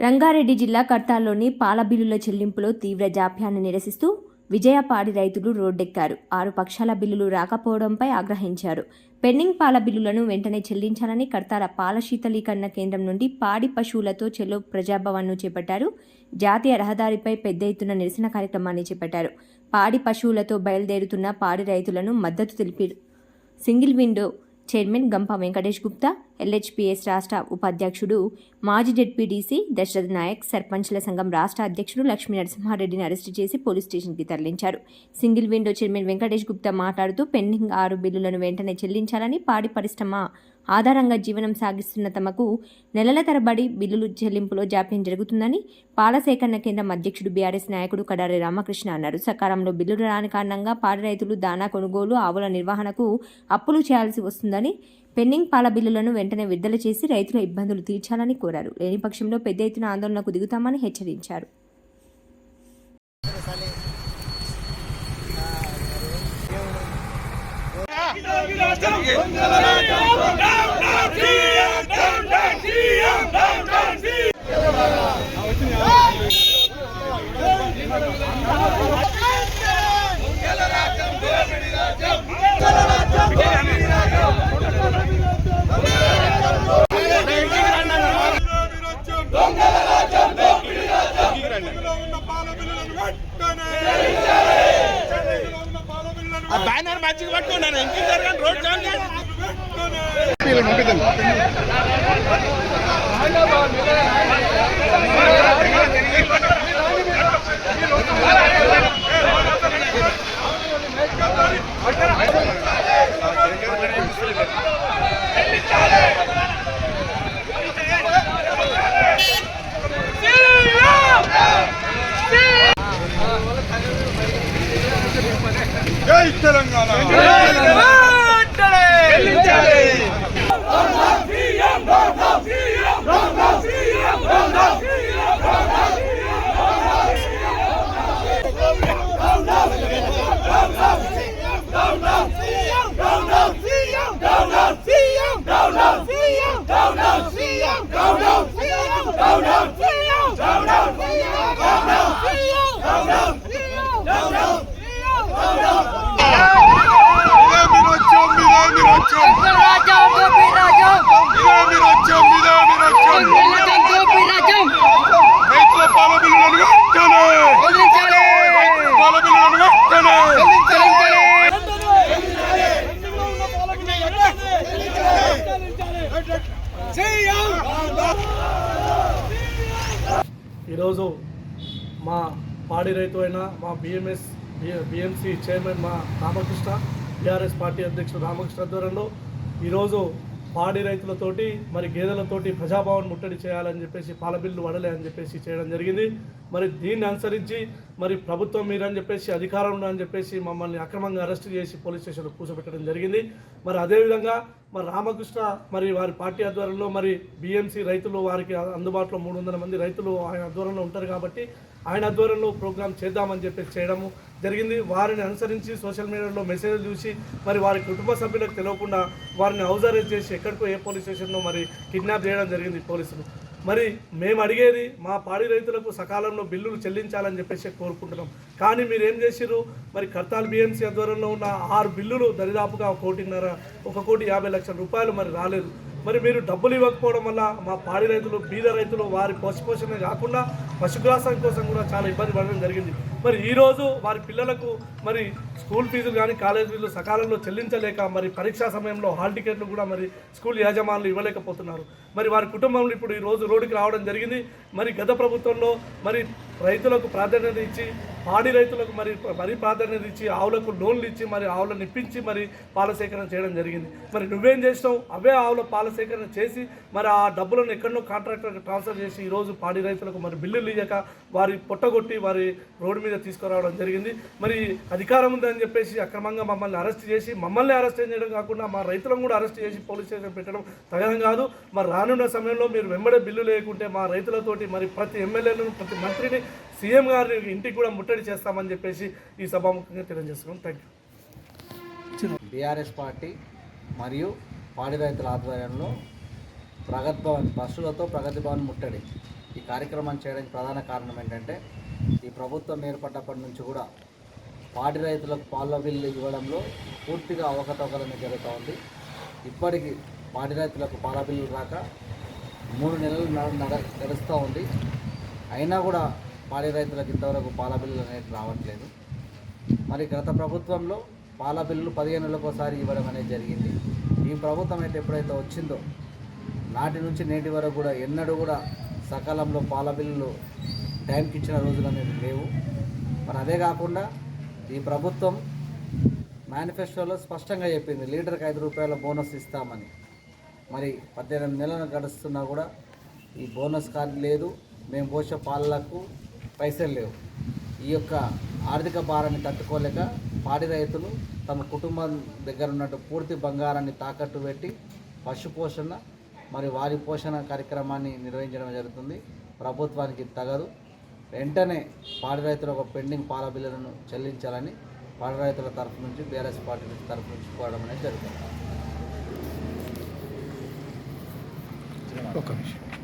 రంగారెడ్డి జిల్లా కర్తాల్లోని పాల బిల్లుల చెల్లింపులో తీవ్ర జాప్యాన్ని నిరసిస్తూ విజయపాడి రైతులు రోడ్డెక్కారు. ఆరు పక్షాల బిల్లులు రాకపోవడంపై ఆగ్రహించారు. పెండింగ్ పాల బిల్లులను వెంటనే చెల్లించాలని కర్తాల పాల శీతలీకరణ కేంద్రం నుండి పాడి పశువులతో చెలో ప్రజాభవన్ను చేపట్టారు. జాతీయ రహదారిపై పెద్ద ఎత్తున నిరసన కార్యక్రమాన్ని చేపట్టారు. పాడి పశువులతో బయలుదేరుతున్న పాడి రైతులను మద్దతు తెలిపారు సింగిల్ విండో చైర్మన్ గంప వెంకటేష్ గుప్తా ఎల్హెచ్పిఎస్ రాష్ట్ర ఉపాధ్యక్షుడు మాజీ జెడ్పీడీసీ దశరథ్ నాయక్ సర్పంచ్ల సంఘం రాష్ట్ర అధ్యక్షుడు లక్ష్మీ నరసింహారెడ్డిని అరెస్టు చేసి పోలీస్ స్టేషన్కి తరలించారు. Single window chairman Venkatesh Gupta మాట్లాడుతూ పెండింగ్ ఆరు బిల్లులను వెంటనే చెల్లించాలని పాడి పరిశ్రమ ఆధారంగా జీవనం సాగిస్తున్న తమకు నెలల తరబడి బిల్లులు చెల్లింపులో జాప్యం జరుగుతుందని పాల సేకరణ కేంద్రం అధ్యక్షుడు బీఆర్ఎస్ నాయకుడు కడారి రామకృష్ణ అన్నారు సకాలంలో బిల్లులు రాని కారణంగా పాడి రైతులు దానా కొనుగోలు ఆవుల నిర్వహణకు అప్పులు చేయాల్సి వస్తుందని పెండింగ్ పాల బిల్లులను వెంటనే విడుదల చేసి రైతుల ఇబ్బందులు తీర్చాలని కోరారు లేని పక్షంలో పెద్ద ఎత్తున ఆందోళనకు దిగుతామని హెచ్చరించారు ఆ బ్యానర్ మంచిగా పట్టుకున్నాను. ఇంటికి జరగండి రోడ్ జామ్. జై తెలంగాణ ఇదే మీరు వచ్చాం ఇదే మీరు వచ్చాం ఇదే మీరు వచ్చాం ఇదే మీరు వచ్చాం రైతుల పాల బిల్లులను వెంటనే రైతుల పాల బిల్లులను వెంటనే ఈరోజు మా పాడి రైతు అయిన మా బిఎంఎస్ బిఎంసి చైర్మన్ మా రామకృష్ణ బీఆర్ఎస్ పార్టీ అధ్యక్షుడు రామకృష్ణ ఆధ్వర్యంలో ఈరోజు పాడి రైతులతోటి మరి గేదెలతోటి ప్రజాభవన్ ముట్టడి చేయాలని చెప్పేసి పాల బిల్లు వడలే అని చెప్పేసి చేయడం జరిగింది. మరి దీన్ని అనుసరించి మరి ప్రభుత్వం మీరని చెప్పేసి అధికారంలో అని చెప్పేసి మమ్మల్ని అక్రమంగా అరెస్ట్ చేసి పోలీస్ స్టేషన్లో కూర్చోబెట్టడం జరిగింది. మరి అదేవిధంగా మరి రామకృష్ణ మరి వారి పార్టీ ఆధ్వర్యంలో మరి బిఎంసీ రైతులు వారికి అందుబాటులో మూడు వందల మంది రైతులు ఆయన ఆధ్వర్యంలో ఉంటారు కాబట్టి ఆయన ఆధ్వర్యంలో ప్రోగ్రామ్ చేద్దామని చెప్పేసి చేయడము జరిగింది. వారిని అనుసరించి సోషల్ మీడియాలో మెసేజ్లు చూసి మరి వారి కుటుంబ సభ్యులకు తెలియకుండా వారిని హౌస్ అరెస్ట్ చేసి ఎక్కడికో ఏ పోలీస్ స్టేషన్లో మరి కిడ్నాప్ చేయడం జరిగింది పోలీసులు. మరి మేము అడిగేది మా పాడి రైతులకు సకాలంలో బిల్లులు చెల్లించాలని చెప్పేసి కోరుకుంటున్నాం. కానీ మీరు ఏం చేసిర్రు? మరి కర్తాల్ బిఎంసీ ఆధ్వర్యంలో ఉన్న ఆరు బిల్లులు దరిదాపుగా ఒక కోటిన్నర ఒక కోటి యాభై లక్షల రూపాయలు మరి రాలేదు. మరి మీరు డబ్బులు ఇవ్వకపోవడం వల్ల మా పాడి రైతులు బీద రైతులు వారి పశుపోషణ కాకుండా పశుగ్రాసం కోసం కూడా చాలా ఇబ్బంది పడడం జరిగింది. మరి ఈరోజు వారి పిల్లలకు మరి స్కూల్ ఫీజులు కానీ కాలేజ్ ఫీజులు సకాలంలో చెల్లించలేక మరి పరీక్షా సమయంలో హాల్ టికెట్లు కూడా మరి స్కూల్ యాజమానులు ఇవ్వలేకపోతున్నారు. మరి వారి కుటుంబంలో ఇప్పుడు ఈ రోజు రోడ్డుకి రావడం జరిగింది. మరి గత ప్రభుత్వంలో మరి రైతులకు ప్రాధాన్యత ఇచ్చి పాడి రైతులకు మరి మరీ ప్రాధాన్యత ఇచ్చి ఆవులకు లోన్లు ఇచ్చి మరి ఆవులను ఇప్పించి మరి పాల సేకరణ చేయడం జరిగింది. మరి నువ్వేం చేసినావు? అవే ఆవుల పాల సేకరణ చేసి మరి ఆ డబ్బులను ఎక్కడో కాంట్రాక్టర్కి ట్రాన్స్ఫర్ చేసి ఈరోజు పాడి రైతులకు మరి బిల్లులు ఇయ్యక వారి పొట్టగొట్టి వారి రోడ్డు మీద తీసుకురావడం జరిగింది. మరి అధికారం ఉందని చెప్పేసి అక్రమంగా మమ్మల్ని అరెస్ట్ చేసి మమ్మల్ని అరెస్ట్ చేయడం కాకుండా మా రైతులను కూడా అరెస్ట్ చేసి పోలీస్ స్టేషన్ పెట్టడం తగనం కాదు. మరి రానున్న సమయంలో మీరు వెంబడే బిల్లు లేకుంటే మా రైతులతోటి మరి ప్రతి ఎమ్మెల్యేలను ప్రతి మంత్రిని సీఎం గారి ఇంటికి కూడా ముట్టడి చేస్తామని చెప్పేసి ఈ సభాముఖంగా తెలియజేస్తున్నాం. థ్యాంక్ యూ బీఆర్ఎస్ పార్టీ మరియు పాడి రైతుల ఆధ్వర్యంలో ప్రగతి భవన్ బస్సులతో ప్రగతి భవన్ ముట్టడి ఈ కార్యక్రమం చేయడానికి ప్రధాన కారణం ఏంటంటే ఈ ప్రభుత్వం ఏర్పడ్డప్పటి నుంచి కూడా పాడి రైతులకు పాల బిల్లు ఇవ్వడంలో పూర్తిగా అవకతవకలనే జరుగుతూ ఉంది. ఇప్పటికీ పాడి రైతులకు పాల బిల్లు రాక మూడు నెలలు నడ- నడ నడుస్తూ ఉంది. అయినా కూడా పాడి రైతులకు ఇంతవరకు పాల బిల్లులు అనేది రావట్లేదు. మరి గత ప్రభుత్వంలో పాల బిల్లులు పదిహేను ఒకసారి ఇవ్వడం అనేది జరిగింది. ఈ ప్రభుత్వం అయితే ఎప్పుడైతే వచ్చిందో నాటి నుంచి నేటి వరకు కూడా ఎన్నడూ కూడా సకాలంలో పాల బిల్లులు టైంకి ఇచ్చిన రోజులు అనేది లేవు. మరి అదే కాకుండా ఈ ప్రభుత్వం మేనిఫెస్టోలో స్పష్టంగా చెప్పింది లీటర్కి ఐదు రూపాయల బోనస్ ఇస్తామని. మరి పద్దెనిమిది నెలలు గడుస్తున్నా కూడా ఈ బోనస్ కార్డు లేదు. మేము పోసే పాలలకు పైసలు లేవు. ఈ యొక్క ఆర్థిక భారాన్ని తట్టుకోలేక పాడి రైతులు తమ కుటుంబం దగ్గర ఉన్నట్టు పూర్తి బంగారాన్ని తాకట్టు పెట్టి పశు పోషణ మరి వారి పోషణ కార్యక్రమాన్ని నిర్వహించడం జరుగుతుంది. ప్రభుత్వానికి తగదు. వెంటనే పాడి రైతుల ఒక పెండింగ్ పాల బిల్లులను చెల్లించాలని పాడి రైతుల తరఫు నుంచి బీఆర్ఎస్ పార్టీ తరఫు నుంచి కోరడం అనేది జరుగుతుంది. ఒక నిమిషం.